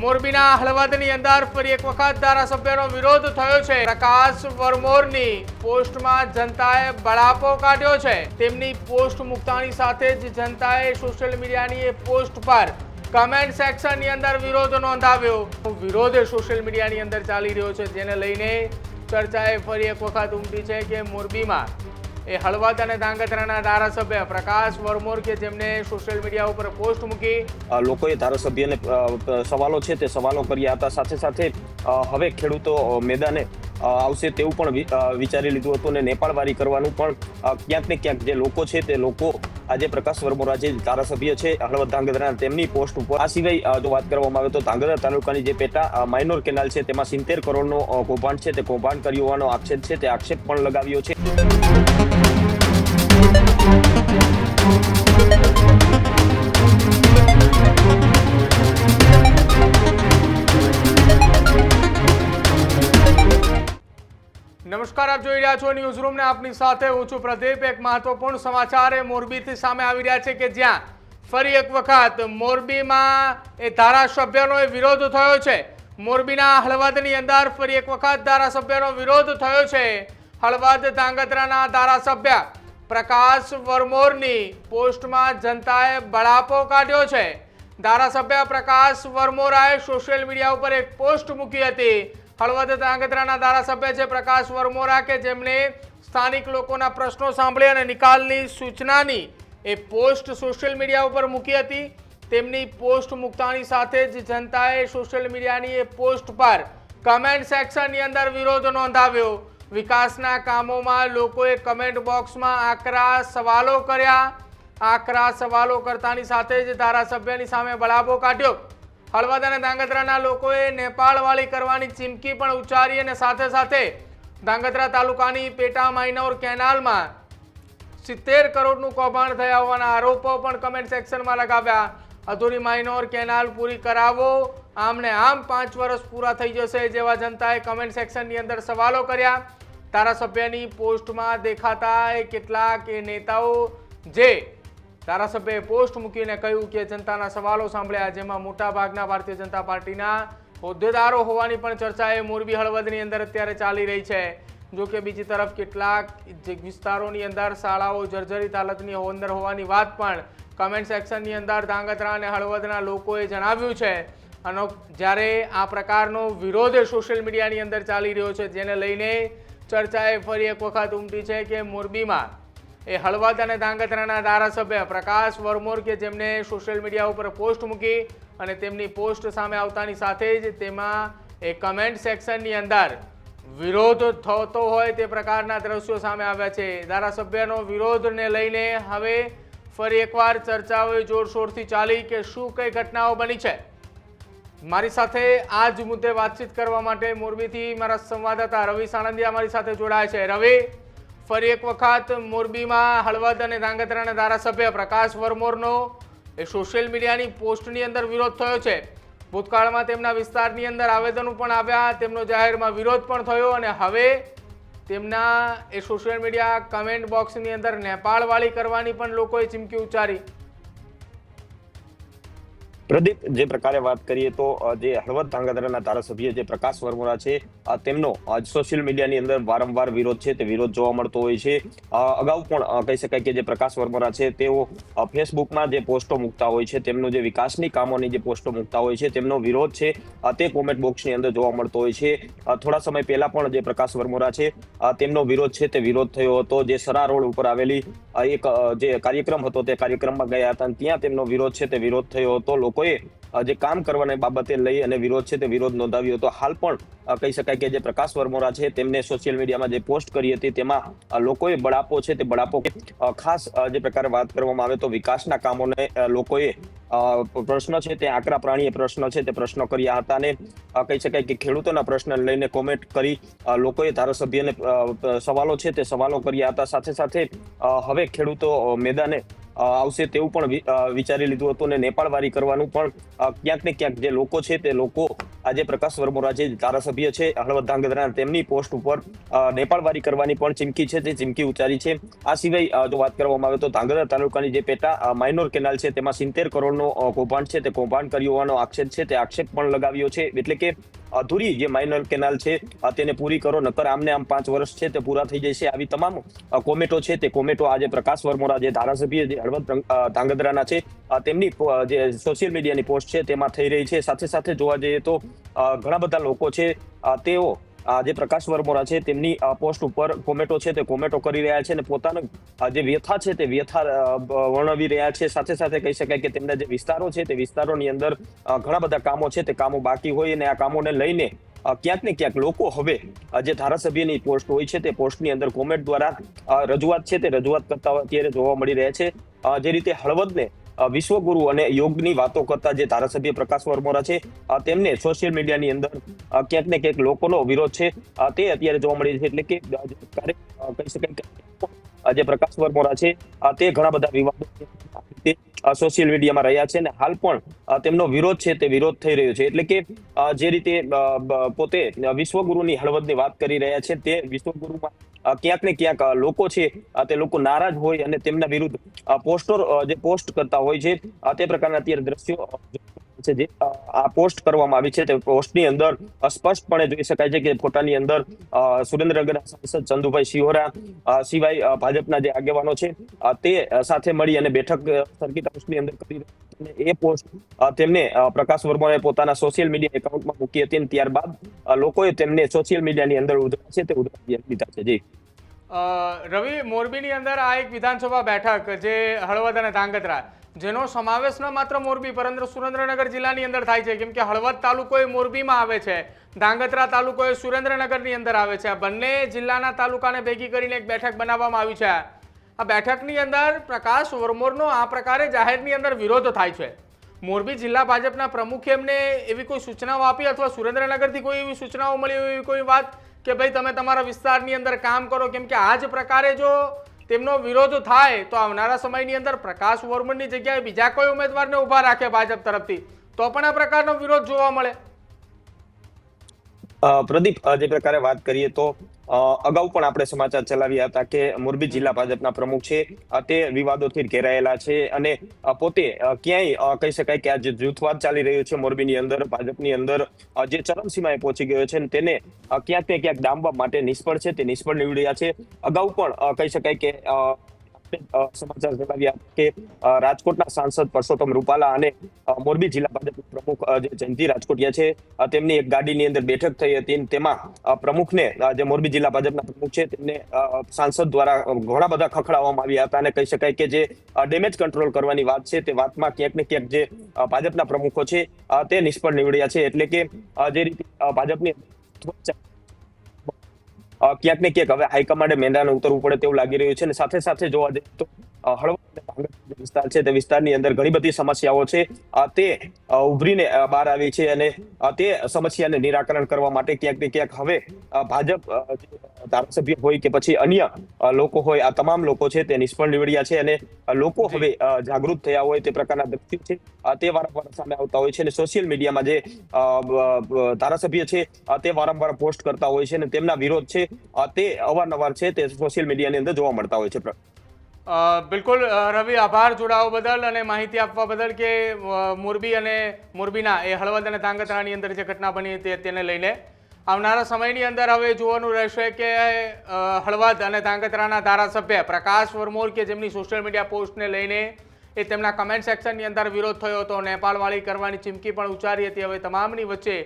મોરબીના હળવદની અંદર ફરી એક વખત ધારાસભ્યનો વિરોધ થયો છે. પ્રકાશ વરમોરની પોસ્ટમાં જનતાએ બળાપો કાઢ્યો છે. તેમની પોસ્ટ મુકતાની સાથે જ જનતાએ સોશિયલ મીડિયાની એ પોસ્ટ પર કમેન્ટ સેક્શનની અંદર વિરોધ નોંધાવ્યો. વિરોધ સોશિયલ મીડિયાની અંદર ચાલી રહ્યો છે. જેને લઈને ચર્ચાએ ફરી એક વખત ઉમટી છે કે મોરબીમાં એ હળવદ અને ધાંગધ્રાના ધારાસભ્ય પ્રકાશ વર્મોર કે જેમને સોશિયલ મીડિયા ઉપર પોસ્ટ મૂકી લોકોએ ધારાસભ્યને સવાલો છે તે સવાલો કર્યા હતા. સાથે સાથે હવે ખેડૂતો મેદાને આવશે તેવું પણ વિચારી લીધું હતું અને નેપાળવારી કરવાનું પણ ક્યાંક ને ક્યાંક જે લોકો છે તે લોકો, આજે પ્રકાશ વર્મોરા જે ધારાસભ્ય છે, હળવદ, ધાંગધ્રા, તેમની પોસ્ટ ઉપર. આ સિવાય જો વાત કરવામાં આવે તો ધાંગધ્રા તાલુકાની જે પેટા માઇનોર કેનાલ છે તેમાં સિત્તેર કરોડનો કૌભાંડ છે. તે કૌભાંડ કર્યું હોવાનો આક્ષેપ છે. તે આક્ષેપ પણ લગાવ્યો છે. નમસ્કાર, આપ જોઈ રહ્યા છો ન્યૂઝ રૂમ ને આપની સાથે હું છું પ્રદીપ. એક મહત્વપૂર્ણ સમાચાર એ મોરબીથી સામે આવી રહ્યા છે કે જ્યાં ફરી એક વખત મોરબીમાં એ ધારાસભ્યનો વિરોધ થયો છે. મોરબીના હળવદની અંદર ફરી એક વખત ધારાસભ્યનો વિરોધ થયો છે. હળવદ ધાંગધ્રાના ધારાસભ્ય પ્રકાશ વરમોરની પોસ્ટમાં જનતાએ બળાપો કાઢ્યો છે. ધારાસભ્ય પ્રકાશ વરમોરાએ સોશિયલ મીડિયા ઉપર એક પોસ્ટ મૂકી હતી. હળવદ ધાંગધ્રાના ધારાસભ્ય છે પ્રકાશ વરમોરા કે જેમણે સ્થાનિક લોકોના પ્રશ્નો સાંભળી અને નિકાલની સૂચનાની એ પોસ્ટ સોશિયલ મીડિયા ઉપર મૂકી હતી. તેમની પોસ્ટ મૂકતાની સાથે જ જનતાએ સોશિયલ મીડિયાની એ પોસ્ટ પર કમેન્ટ સેક્શનની અંદર વિરોધ નોંધાવ્યો. વિકાસના કામોમાં લોકોએ કમેન્ટ બોક્સમાં આકરા સવાલો કર્યા. આકરા સવાલો કરતાની સાથે જ ધારાસભ્યની સામે બળાબો કાઢ્યો. હળવદ અને ધાંગધ્રાના લોકોએ નેપાળવાળી કરવાની ચીમકી પણ ઉચ્ચારી અને સાથે સાથે ધાંગધ્રા તાલુકાની પેટા માઇનોર કેનાલમાં સિત્તેર કરોડનું કૌભાંડ થયા હોવાના આરોપો પણ કમેન્ટ સેક્શનમાં લગાવ્યા. અધૂરી માઇનોર કેનાલ પૂરી કરાવો. આમને આમ પાંચ વર્ષ પૂરા થઈ જશે જેવા જનતાએ કમેન્ટ સેક્શનની અંદર સવાલો કર્યા. ધારાસભ્યની પોસ્ટમાં દેખાતા કેટલાક એ નેતાઓ જે ધારાસભ્યએ પોસ્ટ મૂકીને કહ્યું કે જનતાના સવાલો સાંભળ્યા, જેમાં મોટાભાગના ભારતીય જનતા પાર્ટીના હોદ્દેદારો હોવાની પણ ચર્ચા એ મોરબી હળવદની અંદર અત્યારે ચાલી રહી છે. જો કે બીજી તરફ કેટલાક વિસ્તારોની અંદર શાળાઓ જર્જરિત હાલતની અંદર હોવાની વાત પણ કમેન્ટ સેક્શનની અંદર ધાંગધ્રા અને હળવદના લોકોએ જણાવ્યું છે. અને જ્યારે આ પ્રકારનો વિરોધ સોશિયલ મીડિયાની અંદર ચાલી રહ્યો છે, જેને લઈને ચર્ચાએ ફરી એક વખત ઉમટી છે કે મોરબીમાં એ હળવદ અને ધાંગધ્રાના ધારાસભ્ય પ્રકાશ વરમોર કે જેમને સોશિયલ મીડિયા ઉપર પોસ્ટ મૂકી અને તેમની પોસ્ટ સામે આવતાની સાથે જ તેમાં એ કમેન્ટ સેક્શનની અંદર વિરોધ થતો હોય તે પ્રકારના દ્રશ્યો સામે આવ્યા છે. ધારાસભ્યનો વિરોધને લઈને હવે ફરી એકવાર ચર્ચાઓ જોરશોરથી ચાલી કે શું કઈ ઘટનાઓ બની છે? મારી સાથે આ જ મુદ્દે વાતચીત કરવા માટે મોરબીથી મારા સંવાદદાતા રવિ સાણંદિયા મારી સાથે જોડાય છે. રવિ, ફરી એક વખત મોરબીમાં હળવદ અને ધાંગધ્રાના ધારાસભ્ય પ્રકાશ વરમોરનો એ સોશિયલ મીડિયાની પોસ્ટની અંદર વિરોધ થયો છે. ભૂતકાળમાં તેમના વિસ્તારની અંદર આવેદનો પણ આવ્યા, તેમનો જાહેરમાં વિરોધ પણ થયો અને હવે તેમના એ સોશિયલ મીડિયા કમેન્ટ બોક્સની અંદર નેપાળવાળી કરવાની પણ લોકોએ ચીમકી ઉચ્ચારી. પ્રદીપ, જે પ્રકારે વાત કરીએ તો જે હળવદ ધાંગધ્રાના ધારાસભ્ય જે પ્રકાશ વર્મોરા છે તેમનો સોશિયલ મીડિયાની અંદર વારંવાર વિરોધ છે, તે વિરોધ જોવા મળતો હોય છે. અગાઉ પણ કહી શકાય કે જે પ્રકાશ વર્મોરા છે, તેઓ ફેસબુકમાં જે પોસ્ટો મૂકતા હોય છે, તેમનો જે વિકાસની કામોની જે પોસ્ટો મૂકતા હોય છે, તેમનો વિરોધ છે તે કોમેન્ટ બોક્સની અંદર જોવા મળતો હોય છે. થોડા સમય પહેલા પણ જે પ્રકાશ વર્મોરા છે તેમનો વિરોધ છે, તે વિરોધ થયો હતો, જે સરા રોડ ઉપર આવેલી એક જે કાર્યક્રમ હતો તે કાર્યક્રમમાં ગયા હતા અને ત્યાં તેમનો વિરોધ છે તે વિરોધ થયો હતો. લોકોએ જે કામ કરવાની બાબતે લઈ અને વિરોધ છે તે વિરોધ નોંધાવ્યો હતો. હાલ પણ કહી શકાય કે જે પ્રકાશ વર્મોરા છે તેમને સોશિયલ મીડિયામાં જે પોસ્ટ કરી હતી તેમાં લોકોએ બળાપો છે તે બળાપો ખાસ જે પ્રકારે વાત કરવામાં આવે તો વિકાસના કામોને લોકોએ પ્રશ્ન છે તે આકરા પ્રાણીએ પ્રશ્ન છે તે પ્રશ્નો કર્યા હતા અને કહી શકાય કે ખેડૂતોના પ્રશ્ન લઈને કોમેન્ટ કરી લોકોએ ધારાસભ્યને સવાલો છે તે સવાલો કર્યા હતા. સાથે સાથે હવે ખેડૂતો મેદાને આવશે તેવું પણ વિચારી લીધું હતું અને નેપાળવારી કરવાનું પણ ક્યાંક ને ક્યાંક જે લોકો છે તે લોકો આજે પ્રકાશ વર્મોરા જે ધારાસભ્ય છે. હળવદ ધાંગધ્રા તેમની પોસ્ટ ઉપર નેપાળવારી કરવાની પણ ચીમકી છે. તે ચીમકી ઉચ્ચારી છે. આ સિવાય જો વાત કરવામાં આવે તો ધાંગધ્રા તાલુકાની જે પેટા માઇનોર કેનાલ છે, તેમાં સિત્તેર કરોડનો કૌભાંડ છે. તે કૌભાંડ કર્યું હોવાનો આક્ષેપ છે. તે આક્ષેપ પણ લગાવ્યો છે. એટલે કે અધૂરી જે માઇનર કેનાલ છે તેને પૂરી કરો, નકર આમને આમ પાંચ વર્ષ છે તે પૂરા થઈ જશે. આવી તમામ કોમેટો છે તે કોમેટો આજે પ્રકાશ વર્મોરા જે ધારાસભ્ય જે હળવદ ધાંગધ્રાના છે તેમની જે સોશિયલ મીડિયાની પોસ્ટ છે તેમાં થઈ રહી છે. સાથે સાથે જોવા જઈએ તો ઘણા બધા લોકો છે તેઓ જે પ્રકાશ વરમોરા છે, તેમની પોસ્ટ ઉપર કોમેટો છે તે કોમેટો કરી રહ્યા છે અને પોતાનો જે વ્યથા છે તે વ્યથા વર્ણવી રહ્યા છે. સાથે સાથે કહી શકાય કે તેમના જે વિસ્તારો છે તે વિસ્તારોની અંદર ઘણા બધા કામો છે તે કામો બાકી હોય અને આ કામોને લઈને ક્યાંક ને ક્યાંક લોકો હવે જે ધારાસભ્યની પોસ્ટ હોય છે તે પોસ્ટની અંદર કોમેન્ટ દ્વારા રજૂઆત છે તે રજૂઆત કરતા અત્યારે જોવા મળી રહ્યા છે. જે રીતે હળવદને વિશ્વગુરુ અને યોગની વાતો કરતા જે ધારાસભ્ય પ્રકાશ વરમોરા છે તેમને સોશિયલ મીડિયાની અંદર ક્યાંક ને ક્યાંક લોકોનો વિરોધ છે. તે અત્યારે જોવા મળી છે એટલે કે કહી શકાય જે પ્રકાશ વરમોરા છે તે ઘણા બધા વિવાદો સોશિયલ મીડિયામાં રહ્યા છે અને હાલ પણ તેમનો વિરોધ છે, તે વિરોધ થઈ રહ્યો છે. એટલે કે જે રીતે પોતે વિશ્વગુરુની હળવદની વાત કરી રહ્યા છે, તે વિશ્વગુરુમાં ક્યાંક ને ક્યાંક લોકો છે તે લોકો નારાજ હોય અને તેમના વિરુદ્ધ પોસ્ટર જે પોસ્ટ કરતા હોય છે તે પ્રકારના અત્યારે દ્રશ્યો છે જે આ પોસ્ટ કરવામાં આવી છે તે પોસ્ટની અંદર સ્પષ્ટપણે જોઈ શકાય છે કે ફોટાની અંદર સુરેન્દ્રનગરના સાંસદ ચંદુભાઈ શિહોરા સિવાય ભાજપના જે આગેવાનો છે તે સાથે મળી અને બેઠક સર્કિટ હાઉસની અંદર કરી એ પોસ્ટ તેમને પ્રકાશ વર્માએ પોતાના સોશિયલ મીડિયા એકાઉન્ટમાં મૂકી હતી અને ત્યારબાદ લોકોએ તેમને સોશિયલ મીડિયાની અંદર ઉધરા છે, તે ઉધરા લીધા છે. જી. રવિ મોરબીની અંદર આ એક વિધાનસભા બેઠક જે હળવદ અને ધાંગધ્રા જેનો સમાવેશ ન માત્ર મોરબી, પરંતુ સુરેન્દ્રનગર જિલ્લાની અંદર થાય છે. કેમ કે હળવદ તાલુકો એ મોરબીમાં આવે છે. ધાંગધ્રા તાલુકો એ સુરેન્દ્રનગરની અંદર આવે છે. આ બંને જિલ્લાના તાલુકાને ભેગી કરીને એક બેઠક બનાવવામાં આવી છે. આ બેઠકની અંદર પ્રકાશ વરમોરનો આ પ્રકારે જાહેરની અંદર વિરોધ થાય છે. મોરબી જિલ્લા ભાજપના પ્રમુખે એમને એવી કોઈ સૂચનાઓ આપી અથવા સુરેન્દ્રનગરથી કોઈ એવી સૂચનાઓ મળી એવી કોઈ વાત કે, ભાઈ, તમે તમારા વિસ્તારની અંદર કામ કરો. કેમ કે આ જ પ્રકારે જો તેમનો વિરોધ થાય તો આવનારા સમયની અંદર પ્રકાશ વર્મનની જગ્યાએ બીજા કોઈ ઉમેદવારને ઊભા રાખે ભાજપ તરફથી. તો પણ આ પ્રકારનો વિરોધ જોવા મળે. પ્રદીપ જે પ્રકારે વાત કરીએ તો અગાઉ પણ આપણે સમાચાર ચલાવ્યા હતા કે મોરબી જિલ્લા ભાજપના પ્રમુખ છે તે વિવાદોથી ઘેરાયેલા છે અને પોતે ક્યાંય કહી શકાય કે આ જે જૂથવાદ ચાલી રહ્યો છે મોરબીની અંદર, ભાજપની અંદર જે ચરમસીમાએ પહોંચી ગયો છે તેને ક્યાંક ને ક્યાંક ડામવા માટે નિષ્ફળ છે, તે નિષ્ફળ નીવડ્યા છે. અગાઉ પણ કહી શકાય કે સમાચાર જણાવ્યા કે રાજકોટના સાંસદ પરસોત્તમ રૂપાલા અને મોરબી જિલ્લા ભાજપ પ્રમુખ જે જયંતિ રાજકોટિયા છે તેમની એક ગાડીની અંદર બેઠક થઈ હતી તેમાં પ્રમુખને જે મોરબી જિલ્લા ભાજપના પ્રમુખ છે, તેમને સાંસદ દ્વારા ઘણા બધા ખખડાવવામાં આવ્યા હતા અને કહી શકાય કે જે ડેમેજ કંટ્રોલ કરવાની વાત છે, તે વાતમાં ક્યાંક ને ક્યાંક જે ભાજપના પ્રમુખો છે તે નિષ્ફળ નીવડ્યા છે. એટલે કે જે રીતે ભાજપની ક્યાંક ને ક્યાંક હવે હાઈકમાન્ડે મેંદાને ઉતરવું પડે તેવું લાગી રહ્યું છે અને સાથે સાથે જોવા જઈએ તો અ, વિસ્તાર છે તે વિસ્તારની અંદર ઘણી બધી સમસ્યાઓ છે. તે ઉભરીને બહાર આવી છે અને તે સમસ્યાને નિરાકરણ કરવા માટે ક્યાંક ને ક્યાંક હવે ભાજપ ધારાસભ્ય હોય કે પછી અન્ય લોકો હોય આ તમામ લોકો છે તે નિષ્ફળ નીવડ્યા છે અને લોકો હવે જાગૃત થયા હોય તે પ્રકારના દ્રશ્યો છે. તે વારંવાર સામે આવતા હોય છે અને સોશિયલ મીડિયામાં જે ધારાસભ્ય છે તે વારંવાર પોસ્ટ કરતા હોય છે અને તેમના વિરોધ છે. તે અવારનવાર છે તે સોશિયલ મીડિયાની અંદર જોવા મળતા હોય છે. બિલકુલ રવિ, આભાર જોડાવા બદલ અને માહિતી આપવા બદલ કે મોરબી અને મોરબીના એ હળવદ અને ધાંગધ્રાની અંદર જે ઘટના બની હતી તેને લઈને. આવનારા સમયની અંદર હવે જોવાનું રહેશે કે હળવદ અને ધાંગધ્રાના ધારાસભ્ય પ્રકાશ વરમોર કે જેમની સોશિયલ મીડિયા પોસ્ટને લઈને એ તેમના કમેન્ટ સેક્શનની અંદર વિરોધ થયો હતો, નેપાળવાળી કરવાની ચીમકી પણ ઉચ્ચારી હતી. હવે તમામની વચ્ચે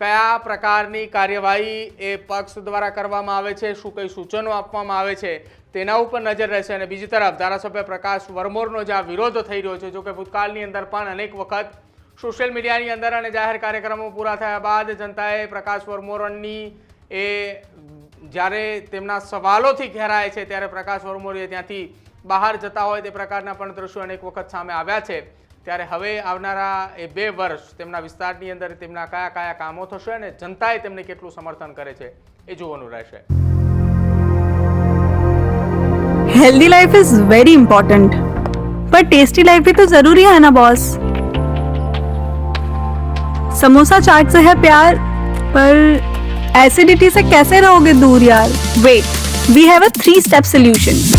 કયા પ્રકારની કાર્યવાહી એ પક્ષ દ્વારા કરવામાં આવે છે, શું કઈ સૂચનો આપવામાં આવે છે, તેના ઉપર નજર રહેશે. અને બીજી તરફ ધારાસભ્ય પ્રકાશ વરમોરનો જે આ વિરોધ થઈ રહ્યો છે, જો કે ભૂતકાળની અંદર પણ અનેક વખત સોશિયલ મીડિયાની અંદર અને જાહેર કાર્યક્રમો પૂરા થયા બાદ જનતાએ પ્રકાશ વરમોરની એ જ્યારે તેમના સવાલોથી ઘેરાય છે, ત્યારે પ્રકાશ વરમોરીએ ત્યાંથી બહાર જતા હોય તે પ્રકારના પણ દ્રશ્યો અનેક વખત સામે આવ્યા છે. ત્યારે હવે આવનારા એ બે વર્ષ તેમના વિસ્તારની અંદર તેમના કયા કયા કામો થશે અને જનતાએ તેમને કેટલું સમર્થન કરે છે એ જોવાનું રહેશે healthy life is very important पर टेस्टी लाइफ भी तो जरूरी है ना बॉस समोसा चाट से है प्यार पर एसिडिटी से कैसे रहोगे दूर यार wait we have a three step solution